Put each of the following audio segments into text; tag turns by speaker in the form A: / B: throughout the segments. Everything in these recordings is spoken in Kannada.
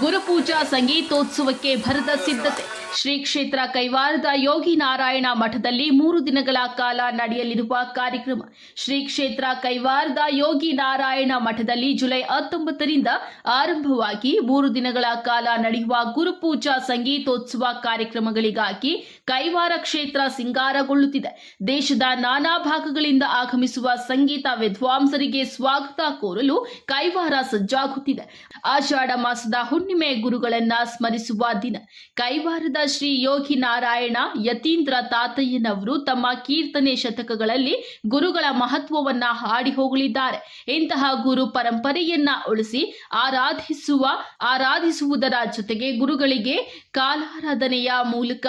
A: ಗುರುಪೂಜಾ ಸಂಗೀತೋತ್ಸವಕ್ಕೆ ಭರದ ಸಿದ್ಧತೆ. ಶ್ರೀ ಕ್ಷೇತ್ರ ಕೈವಾರದ ಯೋಗಿ ನಾರಾಯಣ ಮಠದಲ್ಲಿ ಮೂರು ದಿನಗಳ ಕಾಲ ನಡೆಯಲಿರುವ ಕಾರ್ಯಕ್ರಮ. ಶ್ರೀ ಕ್ಷೇತ್ರ ಕೈವಾರದ ಯೋಗಿ ನಾರಾಯಣ ಮಠದಲ್ಲಿ ಜುಲೈ ಹತ್ತೊಂಬತ್ತರಿಂದ ಆರಂಭವಾಗಿ ಮೂರು ದಿನಗಳ ಕಾಲ ನಡೆಯುವ ಗುರುಪೂಜಾ ಸಂಗೀತೋತ್ಸವ ಕಾರ್ಯಕ್ರಮಗಳಿಗಾಗಿ ಕೈವಾರ ಕ್ಷೇತ್ರ ಸಿಂಗಾರಗೊಳ್ಳುತ್ತಿದೆ. ದೇಶದ ನಾನಾ ಭಾಗಗಳಿಂದ ಆಗಮಿಸುವ ಸಂಗೀತ ವಿದ್ವಾಂಸರಿಗೆ ಸ್ವಾಗತ ಕೋರಲು ಕೈವಾರ ಸಜ್ಜಾಗುತ್ತಿದೆ. ಆಷಾಢ ಮಾಸದ ಹುಣ್ಣಿಮೆ ಗುರುಗಳನ್ನ ಸ್ಮರಿಸುವ ದಿನ. ಕೈವಾರದ ಶ್ರೀ ಯೋಗಿ ನಾರಾಯಣ, ಯತೀಂದ್ರ ತಾತಯ್ಯನವರು ತಮ್ಮ ಕೀರ್ತನೆ ಶತಕಗಳಲ್ಲಿ ಗುರುಗಳ ಮಹತ್ವವನ್ನ ಹಾಡಿ ಹೋಗಲಿದ್ದಾರೆ. ಇಂತಹ ಗುರು ಪರಂಪರೆಯನ್ನ ಉಳಿಸಿ ಆರಾಧಿಸುವ, ಆರಾಧಿಸುವುದರ ಜೊತೆಗೆ ಗುರುಗಳಿಗೆ ಕಾಲಾರಾಧನೆಯ ಮೂಲಕ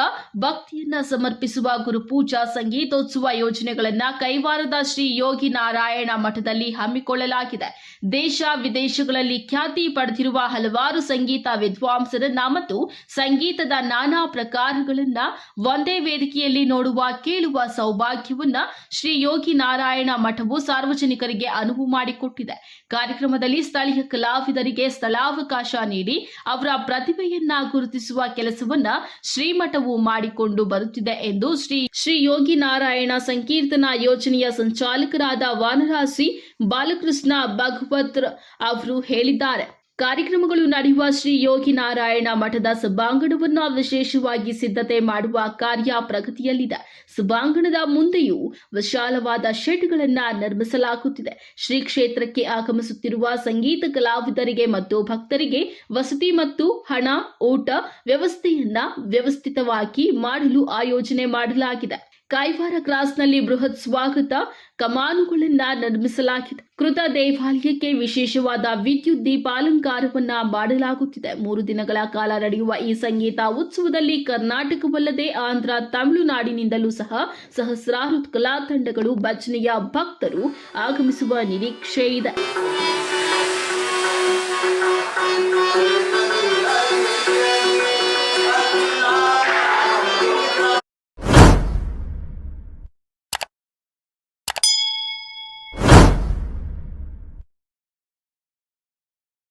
A: ಭಕ್ತಿಯನ್ನ ಸಮರ್ಪಿಸುವ ಗುರುಪೂಜಾ ಸಂಗೀತೋತ್ಸವ ಯೋಜನೆಗಳನ್ನ ಕೈವಾರದ ಶ್ರೀ ಯೋಗಿ ನಾರಾಯಣ ಮಠದಲ್ಲಿ ಹಮ್ಮಿಕೊಳ್ಳಲಾಗಿದೆ. ದೇಶ ವಿದೇಶಗಳಲ್ಲಿ ಖ್ಯಾತಿ ಪಡೆದಿರುವ ಹಲವಾರು ಸಂಗೀತ ವಿದ್ವಾಂಸರನ್ನ ಮತ್ತು ಸಂಗೀತದ ನಾನಾ ಪ್ರಕಾರಗಳನ್ನ ಒಂದೇ ವೇದಿಕೆಯಲ್ಲಿ ನೋಡುವ, ಕೇಳುವ ಸೌಭಾಗ್ಯವನ್ನ ಶ್ರೀ ಯೋಗಿ ನಾರಾಯಣ ಮಠವು ಸಾರ್ವಜನಿಕರಿಗೆ ಅನುವು ಮಾಡಿಕೊಟ್ಟಿದೆ. ಕಾರ್ಯಕ್ರಮದಲ್ಲಿ ಸ್ಥಳೀಯ ಕಲಾವಿದರಿಗೆ ಸ್ಥಳಾವಕಾಶ ನೀಡಿ ಅವರ ಪ್ರತಿಭೆಯನ್ನ ಗುರುತಿಸುವ ಕೆಲಸವನ್ನ ಶ್ರೀಮಠವು ಮಾಡಿಕೊಂಡು ಬರುತ್ತಿದೆ ಎಂದು ಶ್ರೀ ಶ್ರೀ ಯೋಗಿ ನಾರಾಯಣ ಸಂಕೀರ್ತನಾ ಯೋಜನೆಯ ಸಂಚಾಲಕರಾದ ವಾನರಾಸಿ ಬಾಲಕೃಷ್ಣ ಭಗವತ್ ಅವರು ಹೇಳಿದ್ದಾರೆ. ಕಾರ್ಯಕ್ರಮಗಳು ನಡೆಯುವ ಶ್ರೀ ಯೋಗಿ ನಾರಾಯಣ ಮಠದ ಸಭಾಂಗಣವನ್ನು ವಿಶೇಷವಾಗಿ ಸಿದ್ಧತೆ ಮಾಡುವ ಕಾರ್ಯ ಪ್ರಗತಿಯಲ್ಲಿದೆ. ಸಭಾಂಗಣದ ಮುಂದೆಯೂ ವಿಶಾಲವಾದ ಶೆಡ್ಗಳನ್ನ ನಿರ್ಮಿಸಲಾಗುತ್ತಿದೆ. ಶ್ರೀ ಕ್ಷೇತ್ರಕ್ಕೆ ಆಗಮಿಸುತ್ತಿರುವ ಸಂಗೀತ ಕಲಾವಿದರಿಗೆ ಮತ್ತು ಭಕ್ತರಿಗೆ ವಸತಿ ಮತ್ತು ಹಣ, ಊಟ ವ್ಯವಸ್ಥೆಯನ್ನ ವ್ಯವಸ್ಥಿತವಾಗಿ ಮಾಡಲು ಆಯೋಜನೆ ಮಾಡಲಾಗಿದೆ. ಕೈವಾರ ಕ್ರಾಸ್ನಲ್ಲಿ ಬೃಹತ್ ಸ್ವಾಗತ. ಕಮಾನುಗಳಿಂದ ನಿರ್ಮಿಸಲಾಗಿದೆ. ಕೃತ ದೇವಾಲಯಕ್ಕೆ ವಿಶೇಷವಾದ ವಿದ್ಯುತ್ ದೀಪಾಲಂಕಾರವನ್ನ ಮಾಡಲಾಗುತ್ತಿದೆ. ಮೂರು ದಿನಗಳ ಕಾಲ ನಡೆಯುವ ಈ ಸಂಗೀತ ಉತ್ಸವದಲ್ಲಿ ಕರ್ನಾಟಕವಲ್ಲದೆ ಆಂಧ್ರ, ತಮಿಳುನಾಡಿನಿಂದಲೂ ಸಹ ಸಹಸ್ರಾರು ಕಲಾ ತಂಡಗಳು ಭಜನೆಯ ಭಕ್ತರು ಆಗಮಿಸುವ ನಿರೀಕ್ಷೆ ಇದೆ.